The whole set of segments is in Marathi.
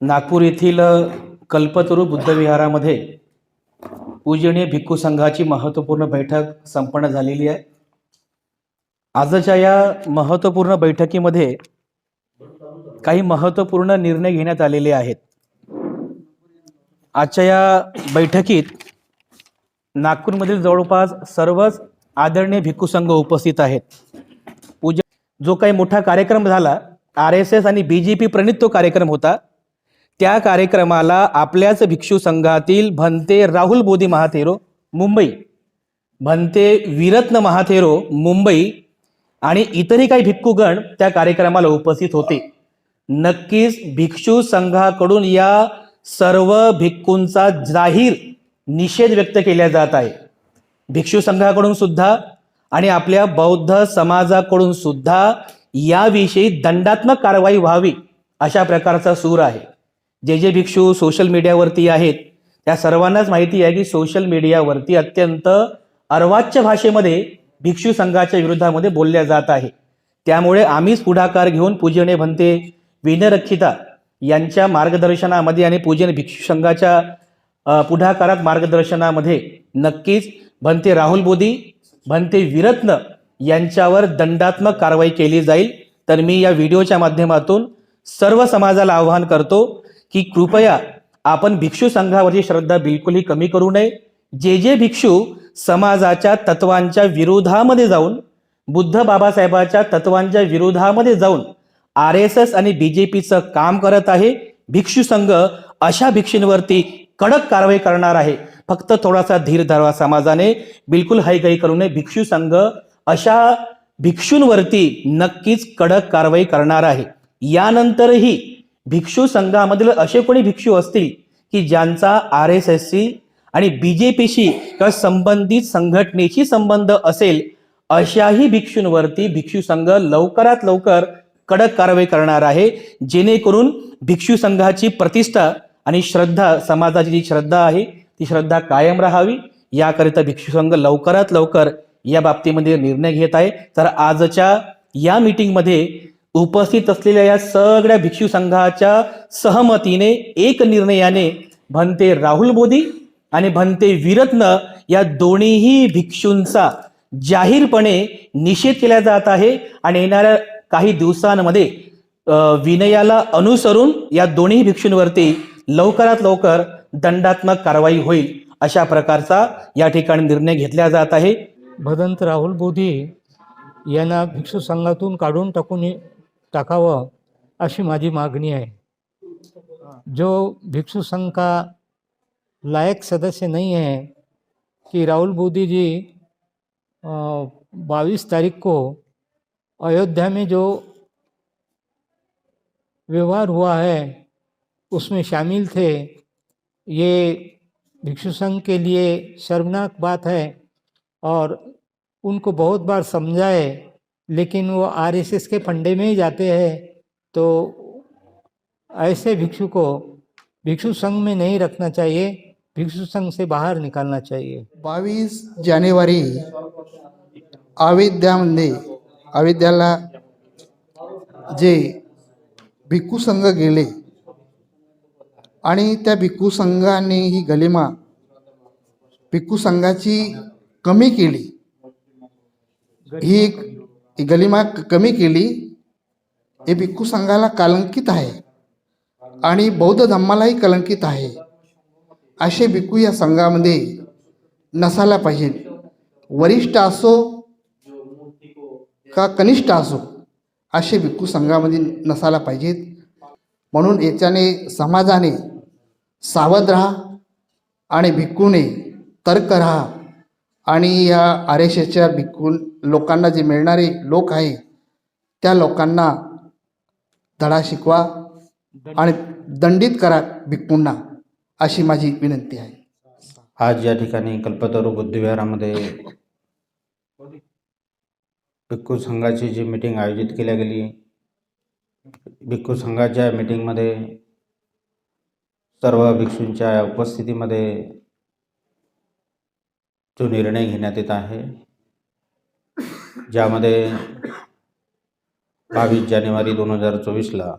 नागपूर येथील कल्पतरू बुद्धविहारामध्ये पूजनीय भिक्खू संघाची महत्त्वपूर्ण बैठक संपन्न झालेली आहे. आजच्या या महत्त्वपूर्ण बैठकीमध्ये काही महत्त्वपूर्ण निर्णय घेण्यात आलेले आहेत. आजच्या या बैठकीत नागपूरमधील जवळपास सर्वच आदरणीय भिक्खू संघ उपस्थित आहेत. पूजा जो काही मोठा कार्यक्रम झाला आर एस एस आणि बी जे पी प्रणित तो कार्यक्रम होता. त्या कार्यक्रमाला आपल्याच भिक्षू संघातील भंते राहुल बोधी महाथेरो मुंबई. भंते विरत्न महाथेरो मुंबई. आणि इतरही काही भिक्खूगण त्या कार्यक्रमाला उपस्थित होते. नक्कीच भिक्षू संघाकडून या सर्व भिक्खूंचा जाहीर निषेध व्यक्त केला जात आहे. भिक्षू संघाकडून सुद्धा आणि आपल्या बौद्ध समाजाकडून सुद्धा याविषयी दंडात्मक कारवाई व्हावी अशा प्रकारचा सूर आहे. जे जे भिक्षू सोशल मीडियावरती आहेत त्या सर्वांनाच माहिती आहे की सोशल मीडियावरती अत्यंत अर्वाच्य भाषेमध्ये भिक्षू संघाच्या विरोधामध्ये बोलल्या जात आहे. त्यामुळे आम्हीच पुढाकार घेऊन पूजने भंते विनरक्षिता यांच्या मार्गदर्शनामध्ये आणि पूजन भिक्षू संघाच्या पुढाकारात मार्गदर्शनामध्ये नक्कीच भंते राहुल बोधी भंते विरत्न यांच्यावर दंडात्मक कारवाई केली जाईल. तर मी या व्हिडिओच्या माध्यमातून सर्व समाजाला आवाहन करतो की कृपया आपण भिक्षू संघावरची श्रद्धा बिलकुलही कमी करू नये. जे जे भिक्षू समाजाच्या तत्वांच्या विरोधामध्ये जाऊन बुद्ध बाबासाहेबाच्या तत्वांच्या विरोधामध्ये जाऊन आर एस एस आणि बी जे पीचं काम करत आहे भिक्षू संघ अशा भिक्षूंवरती कडक कारवाई करणार आहे. फक्त थोडासा धीर धरवा समाजाने. बिलकुल हायगाई करू नये. भिक्षू संघ अशा भिक्षूंवरती नक्कीच कडक कारवाई करणार आहे. यानंतरही भिक्षू संघामधील असे कोणी भिक्षू असतील की ज्यांचा आर एस एस सी आणि बी जे पीशी किंवा संबंधित संघटनेशी संबंध असेल अशाही भिक्षूंवरती भिक्षू संघ लवकरात लवकर कडक कारवाई करणार आहे जेणेकरून भिक्षू संघाची प्रतिष्ठा आणि श्रद्धा समाजाची जी श्रद्धा आहे ती श्रद्धा कायम राहावी. याकरिता भिक्षू संघ लवकरात लवकर या बाबतीमध्ये निर्णय घेत आहे. तर आजच्या या मीटिंगमध्ये उपस्थित असलेल्या या सगळ्या भिक्षू संघाच्या सहमतीने एक निर्णयाने भंते राहुल बोधी आणि भंते वीरत्न या दोन्हीही भिक्षूंचा जाहीरपणे निषेध केला जात आहे आणि येणाऱ्या काही दिवसांमध्ये विनयाला अनुसरून या दोन्ही भिक्षूंवरती लवकरात लवकर दंडात्मक कारवाई होईल अशा प्रकारचा या ठिकाणी निर्णय घेतला जात आहे. भदंत राहुल बोधी यांना भिक्षू संघातून काढून टाकून टाकावं अशी माझी मागणी आहे. जो भिक्षु संघ का लायक सदस्य नहीं है कि राहुल बोधी जी बाईस तारीख को अयोध्या में जो व्यवहार हुआ है, उसमें शामिल थे। ये भिक्षु संघ के लिए शर्मनाक बात है और उनको बहुत बार समझाए लेकिन वो आरएसएस के फंडे में ही जाते हैं तो ऐसे भिक्षु को भिक्षु संघ में नहीं रखना चाहिए भिक्षु संघ से बाहर निकालना चाहिए। बावीस जानेवारी अयोध्यामध्ये अयोध्याला जे भिक्खू संघ गेले आणि त्या भिक्खू संघाने ही गलिमा भिक्खू संघाची कमी केली. ही एक ती गलिमा क- कमी केली हे भिक्खू संघाला कलंकित आहे. आणि बौद्ध धम्मालाही कलंकित आहे. असे भिक्खू या संघामध्ये नसायला पाहिजे. वरिष्ठ असो का कनिष्ठ असो असे भिक्खू संघामध्ये नसायला पाहिजेत म्हणून याच्याने समाजाने सावध राहा आणि भिक्खूने तर्क राहा. आणि या आर एस एसच्या भिकून लोकांना जे मिळणारे लोक आहे त्या लोकांना धडा शिकवा आणि दंडित करा भिक्खूंना अशी माझी विनंती आहे. आज या ठिकाणी कल्पतरू बुद्धविहारामध्ये भिक्खू संघाची जी मीटिंग आयोजित केल्या गेली भिक्खू संघाच्या मीटिंगमध्ये सर्व भिक्षूंच्या उपस्थितीमध्ये जो निर्णय घेण्यात येत आहे ज्यामध्ये बावीस जानेवारी दोन हजार चोवीसला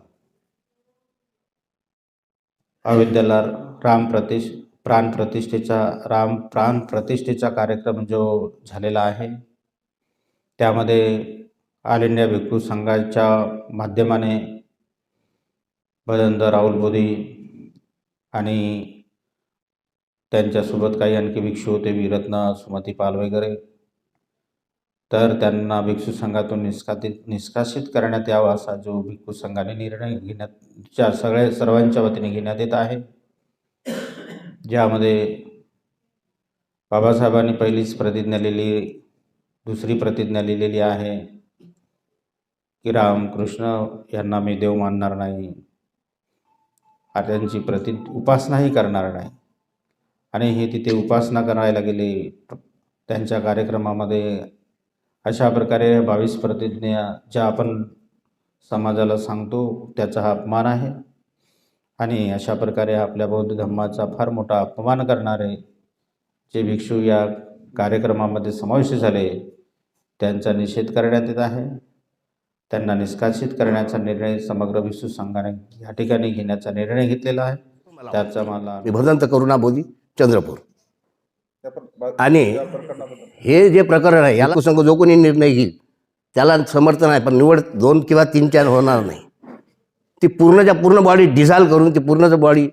अविद्याला राम प्रतिष प्राण प्रतिष्ठेचा राम प्राण प्रतिष्ठेचा कार्यक्रम जो झालेला आहे त्यामध्ये ऑल इंडिया भिक्खू संघाच्या माध्यमाने भदंत राहुल बोधी आणि त्यांच्यासोबत काही आणखी भिक्षू होते वीरत्न सुमती पाल वगैरे. तर त्यांना भिक्षू संघातून निष्कासित निष्कासित करण्यात यावा असा जो भिक्षू संघाने निर्णय घेण्याच्या सगळ्या सर्वांच्या वतीने घेण्यात येत आहे. ज्यामध्ये बाबासाहेबांनी पहिलीच प्रतिज्ञा लिहिली दुसरी प्रतिज्ञा लिहिलेली आहे की रामकृष्ण यांना मी देव मानणार नाही. त्यांची प्रति उपासनाही करणार नाही. आणि हे तिथे उपासना करायला गेले. त्यांच्या कार्यक्रमामध्ये अशा प्रकारे बावीस प्रतिज्ञा ज्या आपण समाजाला सांगतो त्याचा हा अपमान आहे. आणि अशा प्रकारे आपल्या बौद्ध धर्माचा फार मोठा अपमान करणारे जे भिक्षू या कार्यक्रमामध्ये समाविष्ट झाले त्यांचा निषेध करण्यात येत आहे. त्यांना निष्कासित करण्याचा निर्णय समग्र विश्व संघाने या ठिकाणी घेण्याचा निर्णय घेतलेला आहे. त्याचा मला मी भदंत करुणा बोधी चंद्रपूर. आणि हे जे प्रकरण आहे याला संघ जो कोणी निर्णय घेईल त्याला समर्थन आहे पण निवड दोन किंवा तीन चार होणार नाही. ती पूर्णच्या पूर्ण बॉडी डिझॉल्व करून ती पूर्णच बॉडी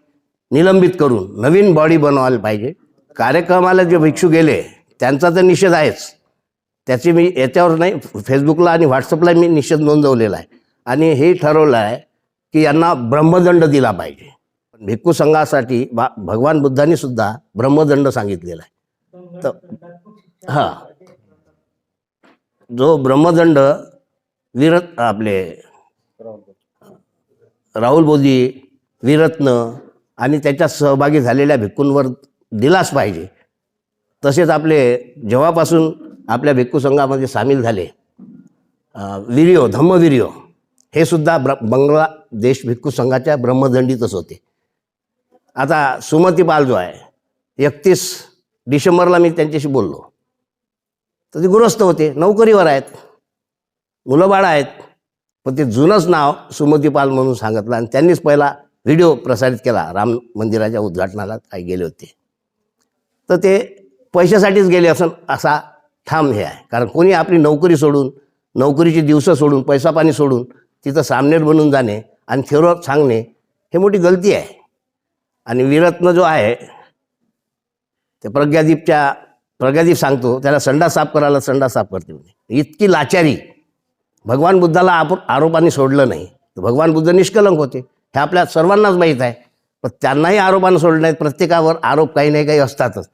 निलंबित करून नवीन बॉडी बनवायला पाहिजे. कार्यक्रमाला जे भिक्षू गेले त्यांचा तर निषेध आहेच. त्याची मी याच्यावर नाही फेसबुकला आणि व्हॉट्सअपला मी निषेध नोंदवलेला आहे. आणि हे ठरवलं आहे की यांना ब्रह्मदंड दिला पाहिजे. भिक्खू संघासाठी बा भगवान बुद्धांनी सुद्धा ब्रह्मदंड सांगितलेला आहे. तर हां. जो ब्रह्मदंड वीरत आपले राहुल बोधी वीरत्न आणि त्याच्यात सहभागी झालेल्या भिक्खूंवर दिलाच पाहिजे. तसेच आपले जेव्हापासून आपल्या भिक्खू संघामध्ये सामील झाले अं, वीर्यो धम्मवीर्यो हे सुद्धा ब्र बांगलादेश भिक्खू संघाच्या ब्रह्मदंडीतच होते. आता सुमती बाल जो आहे एकतीस डिसेंबरला मी त्यांच्याशी बोललो. तर ते गृहस्थ होते नोकरीवर आहेत मुलं बाळं आहेत पण ते जुनंच नाव सुमती पाल म्हणून सांगितलं आणि त्यांनीच पहिला व्हिडिओ प्रसारित केला राम मंदिराच्या उद्घाटनाला काही गेले होते. तर ते पैशासाठीच गेले असं असा ठाम हे आहे. कारण कोणी आपली नोकरी सोडून नोकरीची दिवसं सोडून पैसा पाणी सोडून तिथं सामनेर बनून जाणे आणि थेरोर सांगणे हे मोठी गलती आहे. आणि वीरत्न जो आहे ते प्रज्ञादीपच्या प्रज्ञादीप सांगतो त्याला संडा साफ करायला संडा साफ करते म्हणजे इतकी लाचारी. भगवान बुद्धाला आप आरोपाने सोडलं नाही. तर भगवान बुद्ध निष्कलंक होते. हे आपल्या सर्वांनाच माहीत आहे. पण त्यांनाही आरोपानं सोडलं नाहीत प्रत्येकावर आरोप काही नाही काही असतातच.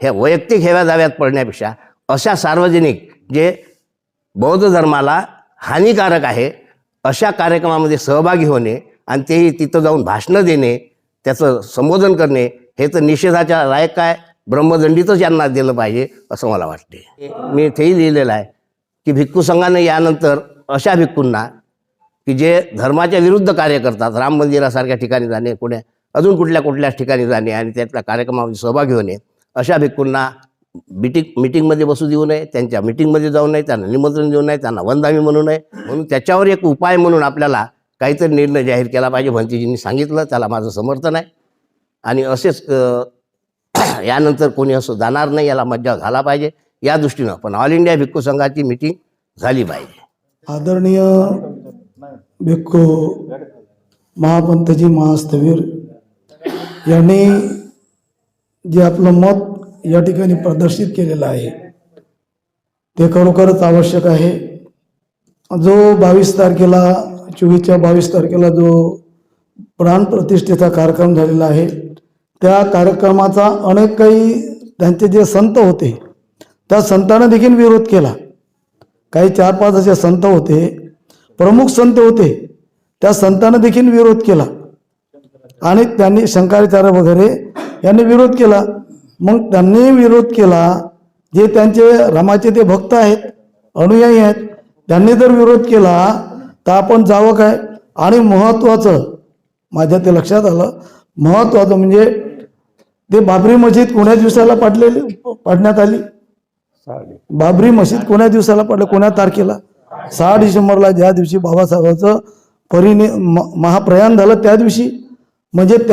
हे वैयक्तिक हेव्या दाव्यात पडण्यापेक्षा अशा सार्वजनिक जे बौद्ध धर्माला हानिकारक आहे अशा कार्यक्रमामध्ये सहभागी होणे आणि तेही तिथं जाऊन भाषणं देणे त्याचं संबोधन करणे हे तर निषेधाच्या लायक काय? ब्रह्मदंडीतच यांना दिलं पाहिजे असं मला वाटते. मी इथेही लिहिलेलं आहे की भिक्खू संघाने यानंतर अशा भिक्खूंना की जे धर्माच्या विरुद्ध कार्य करतात राम मंदिरासारख्या ठिकाणी जाणे कुण्या अजून कुठल्या कुठल्या ठिकाणी जाणे आणि त्यातल्या कार्यक्रमामध्ये सहभागी होणे अशा भिक्खूंना मिटिंग मिटिंगमध्ये बसू देऊ नये त्यांच्या मिटिंगमध्ये जाऊ नये त्यांना निमंत्रण देऊ नये त्यांना वंदामी म्हणू नये म्हणून त्याच्यावर एक उपाय म्हणून आपल्याला काहीतरी निर्णय जाहीर केला पाहिजे भंतीजींनी सांगितलं त्याला माझं समर्थन आहे. आणि असेच यानंतर कोणी असं जाणार नाही याला मज्जा झाला पाहिजे. या दृष्टीनं पण ऑल इंडिया भिक्खू संघाची मिटिंग झाली पाहिजे. आदरणीय भिक्खू महापंतजी महास्तवीर यांनी जे आपलं मत या ठिकाणी प्रदर्शित केलेलं आहे ते खरोखरच आवश्यक आहे. जो बावीस तारखेला चोवीसच्या बावीस तारखेला जो प्राण प्रतिष्ठेचा कार्यक्रम झालेला आहे त्या कार्यक्रमाचा अनेक काही त्यांचे जे संत होते त्या संतांना देखील विरोध केला. काही चार पाच असे संत होते प्रमुख संत होते त्या संतांना देखील विरोध केला. आणि त्यांनी शंकराचार्य वगैरे यांनी विरोध केला. मग त्यांनी विरोध केला जे त्यांचे रामाचे ते भक्त आहेत अनुयायी आहेत त्यांनी जर विरोध केला तर आपण जावं काय? आणि महत्त्वाचं माझ्या ते लक्षात आलं महत्त्वाचं म्हणजे ते बाबरी मशीद कोण्या दिवसाला पाडलेली पाडण्यात आली? बाबरी मशीद कोण्या दिवसाला पाडलं? कोण्या तारखेला? सहा डिसेंबरला ज्या दिवशी बाबासाहेबांचं परिनि म- महाप्रयाण झालं त्या दिवशी. म्हणजे त्या